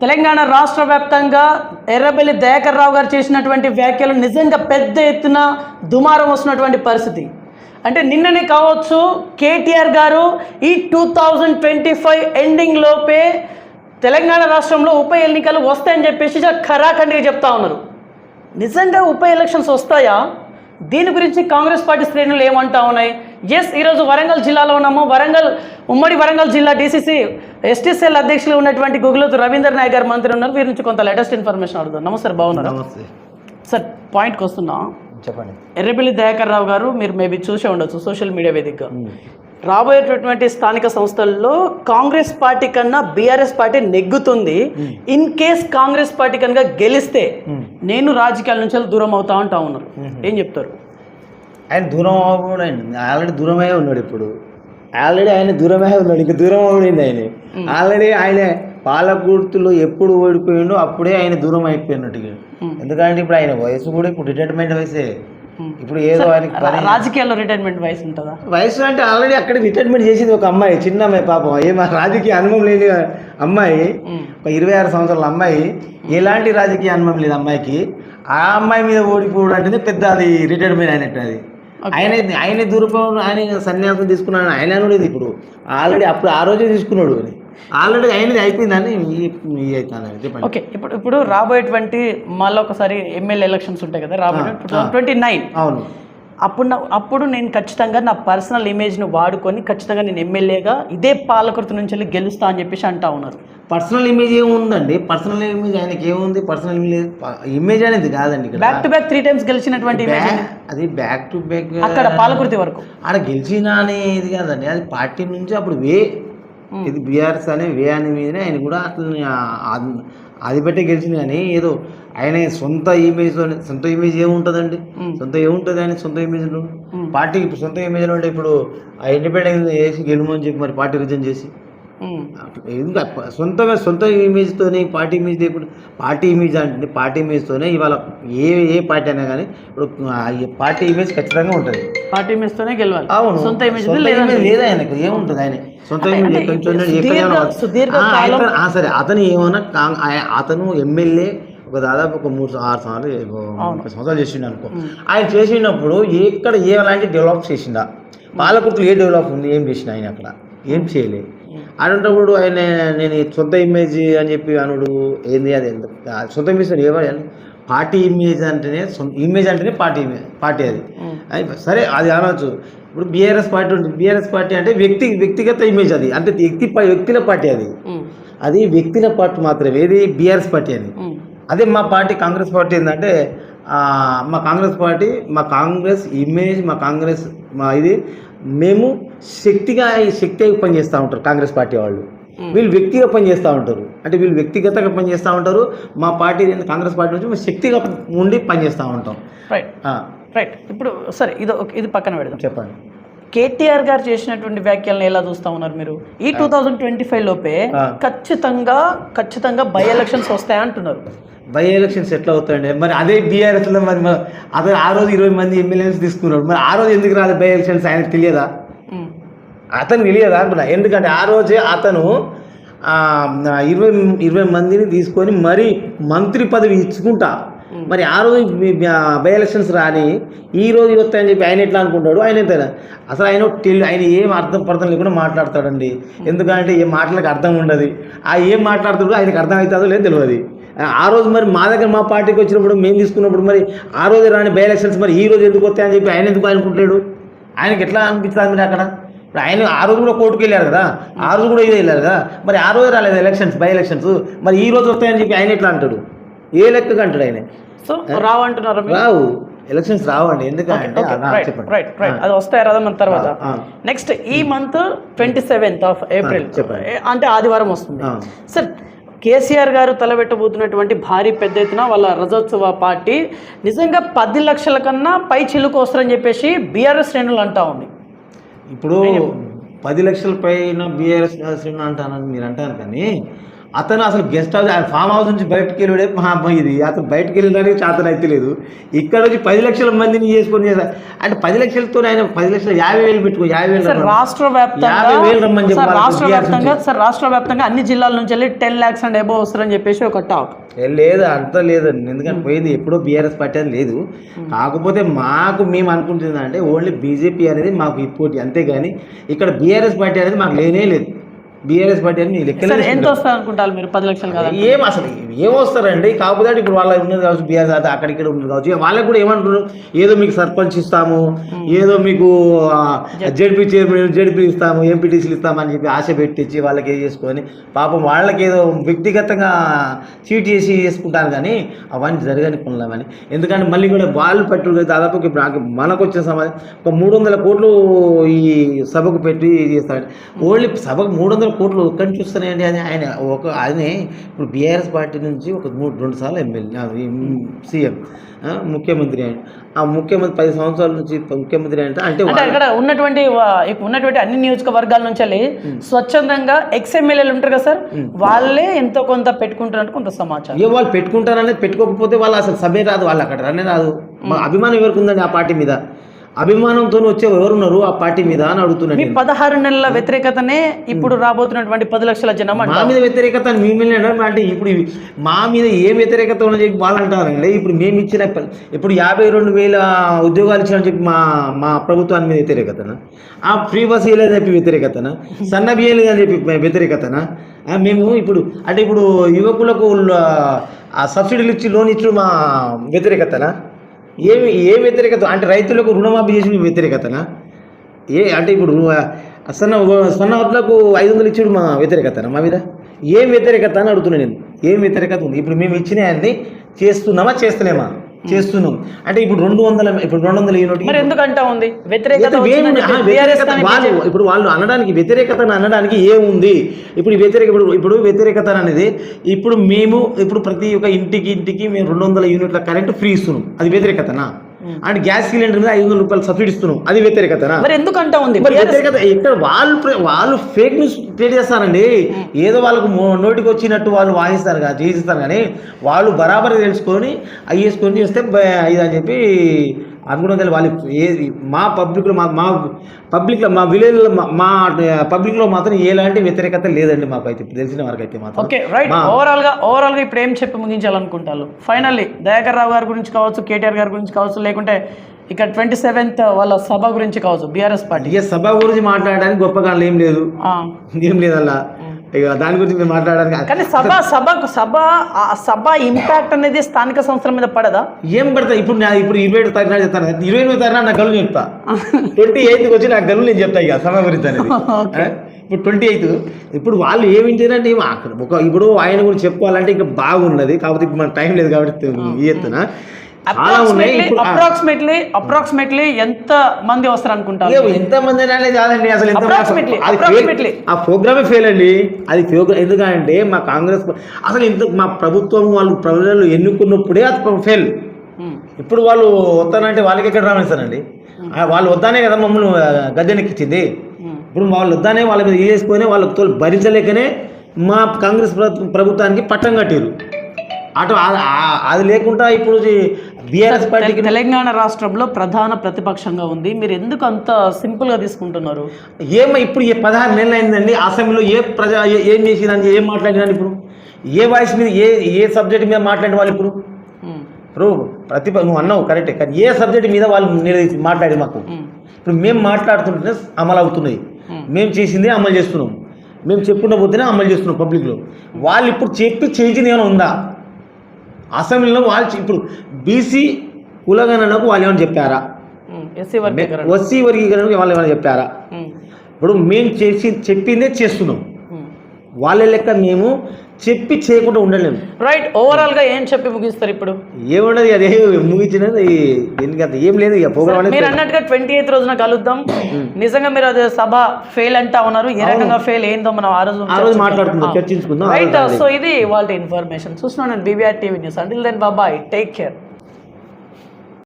తెలంగాణ రాష్ట్ర వ్యాప్తంగా ఎర్రబెల్లి దయాకర్ రావు గారు చేసినటువంటి వ్యాఖ్యలు నిజంగా పెద్ద ఎత్తున దుమారం వస్తున్నటువంటి పరిస్థితి. అంటే నిన్ననే కావచ్చు కేటీఆర్ గారు ఈ two thousand twenty five ending లోపే తెలంగాణ రాష్ట్రంలో ఉప ఎన్నికలు వస్తాయని చెప్పేసి ఖరాఖండిగా చెప్తా ఉన్నారు. నిజంగా ఉప ఎలక్షన్స్ వస్తాయా? దీని గురించి కాంగ్రెస్ పార్టీ శ్రేణులు ఏమంటా ఉన్నాయి? ఎస్ ఈరోజు వరంగల్ జిల్లాలో ఉన్నాము. వరంగల్ ఉమ్మడి వరంగల్ జిల్లా డీసీసీ ఎస్టీసీఎల్ అధ్యక్షులు ఉన్నటువంటి గుగులోతు రవీందర్ నాయక్ గారు మంత్రి ఉన్నారు. వీరి నుంచి కొంత లేటెస్ట్ ఇన్ఫర్మేషన్ అడుగుతాం నమస్తే బాగున్నారు? సార్ పాయింట్కి వస్తున్నా. చెప్పండి. ఎర్రబెల్లి దయాకర్ రావు గారు మీరు మేబీ చూసే ఉండొచ్చు సోషల్ మీడియా వేదికగా. రాబోయేటటువంటి స్థానిక సంస్థల్లో కాంగ్రెస్ పార్టీ కన్నా బీఆర్ఎస్ పార్టీ నెగ్గుతుంది. ఇన్ కేస్ కాంగ్రెస్ పార్టీ కనుక గెలిస్తే నేను రాజకీయాల నుంచి దూరం అవుతా ఉంటా ఉన్నారు. ఏం చెప్తారు? ఆయన దూరం అవ్వకూడదు ఆల్రెడీ దూరమే ఉన్నాడు ఇప్పుడు. ఆల్రెడీ ఆయన దూరమే ఉన్నాడు. ఇంకా దూరం అవ్వడింది ఆయన. ఆల్రెడీ ఆయన పాలకుర్తులు ఎప్పుడు ఓడిపోయిండో అప్పుడే ఆయన దూరం అయిపోయినట్టు ఎందుకంటే ఇప్పుడు ఆయన వయసు కూడా ఇప్పుడు రిటైర్మెంట్ వయసే. ఇప్పుడు ఏదో ఆయనకి పని. రాజకీయాల్లో రిటైర్మెంట్ వయసు ఉంటుందా? వయసు అంటే ఆల్రెడీ అక్కడ రిటైర్మెంట్ చేసింది ఒక అమ్మాయి చిన్న అమ్మాయి పాపం. ఏం రాజకీయ అనుభవం లేని అమ్మాయి. ఒక ఇరవై ఆరు సంవత్సరాల అమ్మాయి. ఎలాంటి రాజకీయ అనుభవం లేదు అమ్మాయికి. ఆ అమ్మాయి మీద ఓడిపోవడం అంటేనే పెద్ద అది రిటైర్మెంట్ అయినట్టు అది. ఆయన ఆయన దూరపోవడం ఆయన సన్యాసం తీసుకున్నాడు ఆయన అనేది ఇప్పుడు. ఆల్రెడీ అప్పుడు ఆ రోజే తీసుకున్నాడు అని. ఆల్రెడీ ఆయనది అయిపోయిందని చెప్పండి. ఓకే ఇప్పుడు ఇప్పుడు రాబోయేటువంటి మళ్ళీ ఒకసారి ఎమ్మెల్యే ఎలక్షన్స్ ఉంటాయి కదా రాబోయే ట్వంటీ నైన్. అవును. అప్పుడు నా అప్పుడు నేను ఖచ్చితంగా నా పర్సనల్ ఇమేజ్ను వాడుకొని ఖచ్చితంగా నేను ఎమ్మెల్యేగా ఇదే పాలకృతి నుంచి వెళ్ళి గెలుస్తా అని చెప్పేసి అంటా ఉన్నారు. పర్సనల్ ఇమేజ్ ఏముందండి? పర్సనల్ ఇమేజ్ ఆయనకి ఏముంది? పర్సనల్ ఇమేజ్ ఇమేజ్ అనేది కాదండి back to back three times గెలిచినటువంటి అది బ్యాక్ టు బ్యాక్ అక్కడ పాలకృతి వరకు. ఆడ గెలిచినా అనేది కాదండి. అది పార్టీ నుంచి అప్పుడు వే ఇది బీఆర్ఎస్ అనే వే అనే మీదనే ఆయన కూడా అట్లా అది పెట్టే గెలిచింది కానీ ఏదో ఆయన సొంత ఇమేజ్ సొంత ఇమేజ్ ఏముంటుందండి? సొంత ఏముంటుంది ఆయన సొంత ఇమేజ్ పార్టీకి ఇప్పుడు సొంత ఇమేజ్ అంటే ఇప్పుడు ఆ ఇండిపెండెంట్ చేసి గెలుమని చెప్పి మరి పార్టీ రిజైన్ చేసి ఇంకా సొంత సొంత ఇమేజ్తోనే పార్టీ ఇమేజ్ లేకుండా పార్టీ ఇమేజ్ అంటే పార్టీ ఇమేజ్తోనే ఇవాళ ఏ ఏ పార్టీ అయినా కానీ ఇప్పుడు పార్టీ ఇమేజ్ ఖచ్చితంగా ఉంటుంది. పార్టీ ఇమేజ్ తోనే గెలవాలి. అవును. సొంత ఇమేజ్ లేదా ఆయనకు ఏముంటుంది ఆయన సొంత ఇమేజ్ సరే అతను ఏమన్నా అతను ఎమ్మెల్యే ఒక దాదాపు ఒక మూడు ఆరు సంవత్సరాలు ఏ- ముప్పై సంవత్సరాలు చేసిండు అనుకో. ఆయన చేసినప్పుడు ఎక్కడ ఏలాంటి డెవలప్ చేసిందా పాలకుర్తులు ఏ డెవలప్ ఉంది ఏం చేసిన ఆయన అక్కడ? ఏం చేయలేదు అటువంటిప్పుడు ఆయన నేను సొంత ఇమేజ్ అని చెప్పి అనుడు ఏంది అది సొంత ఇమేజ్ ఏమని పార్టీ ఇమేజ్ అంటేనే ఇమేజ్ అంటేనే పార్టీ పార్టీ అది. సరే అది అనవచ్చు ఇప్పుడు బీఆర్ఎస్ పార్టీ ఉంటుంది. బీఆర్ఎస్ పార్టీ అంటే వ్యక్తి వ్యక్తిగత ఇమేజ్ అది. అంటే వ్యక్తి ప- వ్యక్తుల పార్టీ అది. అది వ్యక్తుల పార్టీ మాత్రమే. ఏది? బీఆర్ఎస్ పార్టీ అని. అదే మా పార్టీ కాంగ్రెస్ పార్టీ ఏంటంటే మా కాంగ్రెస్ పార్టీ మా కాంగ్రెస్ ఇమేజ్ మా కాంగ్రెస్ మా ఇది మేము శక్తిగా ఈ శక్తిగా పనిచేస్తూ ఉంటారు కాంగ్రెస్ పార్టీ వాళ్ళు. వీళ్ళు వ్యక్తిగా పనిచేస్తూ ఉంటారు. అంటే వీళ్ళు వ్యక్తిగతంగా పనిచేస్తూ ఉంటారు. మా పార్టీ కాంగ్రెస్ పార్టీ నుంచి మేము శక్తిగా ఉండి పనిచేస్తూ ఉంటాం. రైట్ రైట్ ఇప్పుడు సరే ఇది ఇది పక్కన పెడదాం. చెప్పండి. కేటీఆర్ గారు చేసినటువంటి వ్యాఖ్యలను ఎలా చూస్తా ఉన్నారు మీరు? ఈ టూ థౌజండ్ ట్వంటీ ఫైవ్ లోపే. ఖచ్చితంగా ఖచ్చితంగా బై ఎలక్షన్స్ వస్తాయి అంటున్నారు. బై ఎలక్షన్స్ ఎట్లా అవుతాయండి? మరి అదే బీఆర్ఎస్లో మరి అతను ఆ రోజు ఇరవై మంది ఎమ్మెల్యేస్ తీసుకున్నాడు మరి ఆ రోజు ఎందుకు రాలేదు బై ఎలక్షన్స్ ఆయనకు తెలియదా. అతను తెలియదా అంటున్నా. ఎందుకంటే ఆ రోజే అతను ఇరవై ఇరవై మందిని తీసుకొని మరి మంత్రి పదవి ఇచ్చుకుంటా. మరి ఆ రోజు బై ఎలక్షన్స్ రాని ఈ రోజు వస్తాయని చెప్పి ఆయన ఎట్లా అనుకుంటాడు? ఆయన ఎంత అసలు ఆయన తెలి ఆయన ఏం అర్థం పర్థం లేకుండా మాట్లాడతాడండి. ఎందుకంటే ఏ మాటలకు అర్థం ఉండదు. ఆ ఏం మాట్లాడుతాడో ఆయనకు అర్థం అవుతుందో లేదో తెలియదు. ఆ రోజు మరి మా దగ్గర మా పార్టీకి వచ్చినప్పుడు మేము తీసుకున్నప్పుడు మరి ఆ రోజు రాని బై ఎలక్షన్స్ మరి ఈ రోజు ఎందుకు వస్తాయని చెప్పి ఆయన ఎందుకు అనుకుంటాడు? ఆయనకి ఎట్లా అనిపిస్తుంది మీరు అక్కడ? ఇప్పుడు ఆయన ఆ రోజు కూడా కోర్టుకు వెళ్ళారు కదా? ఆ రోజు కూడా ఇదే వెళ్ళారు కదా? మరి ఆ రోజు రాలేదు ఎలక్షన్స్ బై ఎలక్షన్స్. మరి ఈ రోజు వస్తాయని చెప్పి ఆయన ఎట్లా అంటాడు? ఏ లెక్కగా అంటాడు ఆయన? సో రావు అంటున్నారు రావు. ఎలక్షన్స్ రావండి. ఎందుకంటే? రైట్ రైట్ అది వస్తాయి రాదా మన తర్వాత. నెక్స్ట్ ఈ month twenty seventh of April. అంటే ఆదివారం వస్తుంది. సార్ కేసీఆర్ గారు తలబెట్టబోతున్నటువంటి భారీ పెద్ద ఎత్తున వాళ్ళ రజోత్సవ పార్టీ నిజంగా పది లక్షల కన్నా పై చిలుకు వస్తారని చెప్పేసి బీఆర్ఎస్ శ్రేణులు అంటా ఉంది. ఇప్పుడు పది లక్షల పైన బీఆర్ఎస్ అంటానని మీరు అంటారు కానీ అతను అసలు గెస్ట్ హౌస్ ఆయన ఫామ్ హౌస్ నుంచి బయటకు వెళ్ళే మా అమ్మాయి ఇది. అతను బయటకు వెళ్ళడానికి చేతన అయితే లేదు. ఇక్కడ వచ్చి పది లక్షల మందిని చేసుకొని చేశారు. అంటే పది లక్షలతో ఆయన పది లక్షల యాభై వేలు పెట్టుకో యాభై వేలు రాష్ట్ర వ్యాప్తంగా రాష్ట్ర వ్యాప్తంగా సార్ రాష్ట్ర వ్యాప్తంగా అన్ని జిల్లాల నుంచి వెళ్ళి టెన్ ల్యాక్స్ అండ్ అబోవ్ వస్తారని చెప్పేసి ఒక టాక్ లేదు అంత లేదండి. ఎందుకంటే పోయింది ఎప్పుడో బీఆర్ఎస్ పార్టీ అని లేదు. కాకపోతే మాకు మేము అనుకుంటుంది అంటే ఓన్లీ బీజేపీ అనేది మాకు ఇప్పుడు అంతేగాని ఇక్కడ బీఆర్ఎస్ పార్టీ అనేది మాకు లేనే లేదు. బీఆర్ఎస్ పార్టీ అని ఎంత వస్తుంది అనుకుంటారు మీరు? పది లక్షలు కదా. ఏం అసలు ఏం వస్తారండి? కాకపోతే ఇప్పుడు వాళ్ళ ఉన్నది కావచ్చు బీఆర్ఎస్ అది అక్కడ ఇక్కడ ఉన్నది కావచ్చు. వాళ్ళకి కూడా ఏమంటారు ఏదో మీకు సర్పంచ్ ఇస్తాము ఏదో మీకు జడ్పీ చైర్మన్ జడ్పీ ఇస్తాము ఎంపీటీసీలు ఇస్తాము అని చెప్పి ఆశ పెట్టించి వాళ్ళకి ఏం చేసుకొని పాపం వాళ్ళకి ఏదో వ్యక్తిగతంగా చీట్ చేసి చేసుకుంటారు కానీ అవన్నీ జరగని అవన్నీ. ఎందుకంటే మళ్ళీ కూడా వాళ్ళు పట్టు దాదాపు ఇప్పుడు నాకు మనకు వచ్చిన సమాజం ఒక మూడు వందల కోట్లు ఈ సభకు పెట్టి చేస్తాడు ఓన్లీ సభకు మూడు వందల కోట్లు ఒక్కడిని చూస్తున్నాయండి అది ఆయన ఒక ఆయనే ఇప్పుడు బీఆర్ఎస్ పార్టీ నుంచి ఒక మూడు రెండు సార్లు ఎమ్మెల్యే సీఎం ముఖ్యమంత్రి ఆయన. ఆ ముఖ్యమంత్రి పది సంవత్సరాల నుంచి ముఖ్యమంత్రి అంటే అంటే అక్కడ ఉన్నటువంటి ఉన్నటువంటి అన్ని నియోజకవర్గాల నుంచి వెళ్ళి స్వచ్ఛందంగా ఎక్స్ ఎమ్మెల్యేలు ఉంటారు కదా సార్? వాళ్ళే ఎంతో కొంత పెట్టుకుంటున్నట్టు కొంత సమాచారం. ఏ వాళ్ళు పెట్టుకుంటారనేది పెట్టుకోకపోతే వాళ్ళు అసలు సభే రాదు వాళ్ళు అక్కడ రన్నే రాదు. మా అభిమానం ఎవరికి ఉందండి ఆ పార్టీ మీద? అభిమానంతో వచ్చే ఎవరున్నారు ఆ పార్టీ మీద అని అడుగుతున్నాను మీ. పదహారు నెలల వ్యతిరేకతనే ఇప్పుడు రాబోతున్నటువంటి పది లక్షల జనం మా మీద వ్యతిరేకత మీ మీద అంటే ఇప్పుడు మా మీద ఏ వ్యతిరేకత ఉన్నది చెప్పి వాళ్ళు అంటారండి. ఇప్పుడు మేము ఇచ్చిన ఇప్పుడు యాభై రెండు వేల ఉద్యోగాలు ఇచ్చామని చెప్పి మా మా ప్రభుత్వాన్ని మీద వ్యతిరేకతనా? ఆ ఫ్రీ బస్ ఇవ్వలేదని చెప్పి వ్యతిరేకతనా? సన్న బియ్యం లేదని చెప్పి వ్యతిరేకతనా? మేము ఇప్పుడు అంటే ఇప్పుడు యువకులకు ఆ సబ్సిడీలు ఇచ్చి లోన్ ఇచ్చు మా వ్యతిరేకతనా? ఏమి ఏ వ్యతిరేకత? అంటే రైతులకు రుణమాఫీ చేసిన వ్యతిరేకతనా? ఏ అంటే ఇప్పుడు సన్న సన్న వడ్లకు ఐదు వందలు ఇచ్చాడు మా వ్యతిరేకత మా మీద? ఏం వ్యతిరేకత అని అడుగుతున్నాను నేను. ఏం వ్యతిరేకత ఉంది? ఇప్పుడు మేము ఇచ్చిన అన్ని చేస్తున్నామా చేస్తలేమా? చేస్తున్నాం. అంటే ఇప్పుడు రెండు వందల ఇప్పుడు రెండు వందల యూనిట్ మరి ఎందుకంటా ఉంది? వ్యతిరేకత వాళ్ళు ఇప్పుడు వాళ్ళు అనడానికి వ్యతిరేకత అనడానికి ఏముంది? ఇప్పుడు వ్యతిరేక ఇప్పుడు ఇప్పుడు వ్యతిరేకత అనేది ఇప్పుడు మేము ఇప్పుడు ప్రతి ఒక్క ఇంటికి ఇంటికి మేము రెండు వందల యూనిట్ల కరెంట్ ఫ్రీ ఇస్తున్నాం. అది వ్యతిరేకతనా? అండ్ గ్యాస్ సిలిండర్ మీద ఐదు వందల రూపాయలు సబ్సిడీ ఇస్తున్నాం. అది వ్యతిరేకతనా? మరి ఎందుకంటా ఉంది? మరి వ్యతిరేకత ఇక్కడ వాళ్ళు వాళ్ళు ఫేక్ న్యూస్ క్రియేట్ చేస్తారండి. ఏదో వాళ్ళకు నోటికి వచ్చినట్టు వాళ్ళు వాయిస్తారు కదా చేసిస్తారు కానీ వాళ్ళు బరాబర్ తెలుసుకొని అవి వేసుకొని చేస్తే బ- ఇది అని చెప్పి అనుకున్నది వాళ్ళు ఏ మా పబ్లిక్లో మా మా పబ్లిక్లో మా విలేజ్లో మా- పబ్లిక్లో మాత్రం ఎలాంటి వ్యతిరేకత లేదండి మాకు అయితే. తెలిసిన వరకు అయితే మాత్రం. ఓకే రైట్ మా- ఓవరాల్గా ఓవరాల్గా ఇప్పుడు ఏం చెప్పి ముగించాలనుకుంటారు? ఫైనల్లీ దయాకర్ రావు గారి గురించి కావచ్చు కేటీఆర్ గారి గురించి కావచ్చు లేకుంటే ఇక ట్వంటీ సెవెంత్ వాళ్ళ సభ గురించి కావచ్చు బీఆర్ఎస్ పార్టీ. ఇక సభ గురించి మాట్లాడడానికి గొప్పగా ఏం లేదు. ఏం లేదు అలా ఇక దాని గురించి మేము మాట్లాడడానికి కానీ సభ సభ సభ సభ ఇంపాక్ట్ అనేది స్థానిక సంస్థల మీద పడదా? ఏం పడతా? ఇప్పుడు నా ఇప్పుడు ఇరవై ఏడు తారీఖు చెప్తాను ఇరవై ఎనిమిది తారీఖు నా గల్లు చెప్తా. ట్వంటీ ఎయిత్కి వచ్చి నా గల్లు నేను చెప్తా ఇక సభ గురించి అనేది? ఇప్పుడు ట్వంటీ ఎయిత్. ఇప్పుడు వాళ్ళు ఏమి వింటారంటే ఏమో అక్కడ ఒక ఇప్పుడు ఆయన గురించి చెప్పుకోవాలంటే ఇంకా బాగున్నది. కాకపోతే ఇప్పుడు మనకు టైం లేదు కాబట్టి ఈ ఎత్తున. అప్రాక్సిమేట్లీ అప్రాక్సిమేట్లీ ఎంత మంది వస్తారు అనుకుంటారు ఏమో ఎంతమంది అనేది కాదండి అసలు ఎంత fail- ఆ ప్రోగ్రామే ఫెయిల్ అండి. అది ఎందుకంటే మా కాంగ్రెస్ అసలు ఇంత మా ప్రభుత్వం వాళ్ళు ప్రజలు ఎన్నుకున్నప్పుడే అది ఫెయిల్ ఇప్పుడు వాళ్ళు వస్తానంటే వాళ్ళకి ఎక్కడ రామేస్తారండి? ఆ, వాళ్ళు వద్దానే కదా మమ్మల్ని గద్దెనెక్కించింది. ఇప్పుడు వాళ్ళు వద్దానే వాళ్ళ మీద వేసుకొని వాళ్ళ తోలు భరించలేకనే మా కాంగ్రెస్ ప్రభు- ప్రభుత్వానికి పట్టం కట్టారు అటు అది లేకుండా ఇప్పుడు బీఆర్ఎస్ పార్టీకి తెలంగాణ రాష్ట్రంలో ప్రధాన ప్రతిపక్షంగా ఉంది. మీరు ఎందుకు అంత సింపుల్గా తీసుకుంటున్నారు? ఏమో ఇప్పుడు ఏ పదహారు నెలలు అయిందండి అసెంబ్లీలో ఏ ప్రజా ఏ- చేసిరని ఏం మాట్లాడినారు ఇప్పుడు? ఏ వాయిస్ మీద ఏ ఏ సబ్జెక్ట్ మీద మాట్లాడిన వాళ్ళు ఇప్పుడు? ఇప్పుడు ప్రతిభ నువ్వు అన్నావు కరెక్టే. కానీ ఏ సబ్జెక్ట్ మీద వాళ్ళు నిలదీసి మాట్లాడి మాకు? ఇప్పుడు మేము మాట్లాడుతుంటేనే అమలు అవుతున్నాయి. మేము చేసిందే అమలు చేస్తున్నాం. మేము చెప్పుకుంటూ పోతేనే అమలు చేస్తున్నాం పబ్లిక్లో. వాళ్ళు ఇప్పుడు చెప్పి చేయించింది ఏమైనా ఉందా? అసెంబ్లీలో వాళ్ళు ఇప్పుడు బీసీ కులగణనకు వాళ్ళు ఏమైనా చెప్పారా? ఎస్సీ వర్గీకరణకు. వాళ్ళు ఏమైనా చెప్పారా? ఇప్పుడు మేము చేసి చెప్పిందే చేస్తున్నాం. వాళ్ళ లెక్క మేము చెప్పి చేయకుండా ఉండలేము. రైట్ ఓవరాల్గా ఏం చెప్పి ముగిస్తారు ఇప్పుడు? ఏమున్నది అదే ముగించినది ఏం లేదు ఇక ప్రోగ్రామ్ అనేది మీరు అన్నట్టుగా ట్వంటీ ఎయిత్ రోజున కలుద్దాం. నిజంగా మీరు అది సభ ఫెయిల్ అంటా ఉన్నారు. ఏ రకంగా ఫెయిల్ ఏందో మనం ఆ రోజు ఆ రోజు మాట్లాడుకుందాం చర్చించుకుందాం రైట్ సో ఇది వాళ్ళ ఇన్ఫర్మేషన్ చూస్తున్నాను నేను BBR TV news until then బాబాయ్ టేక్ కేర్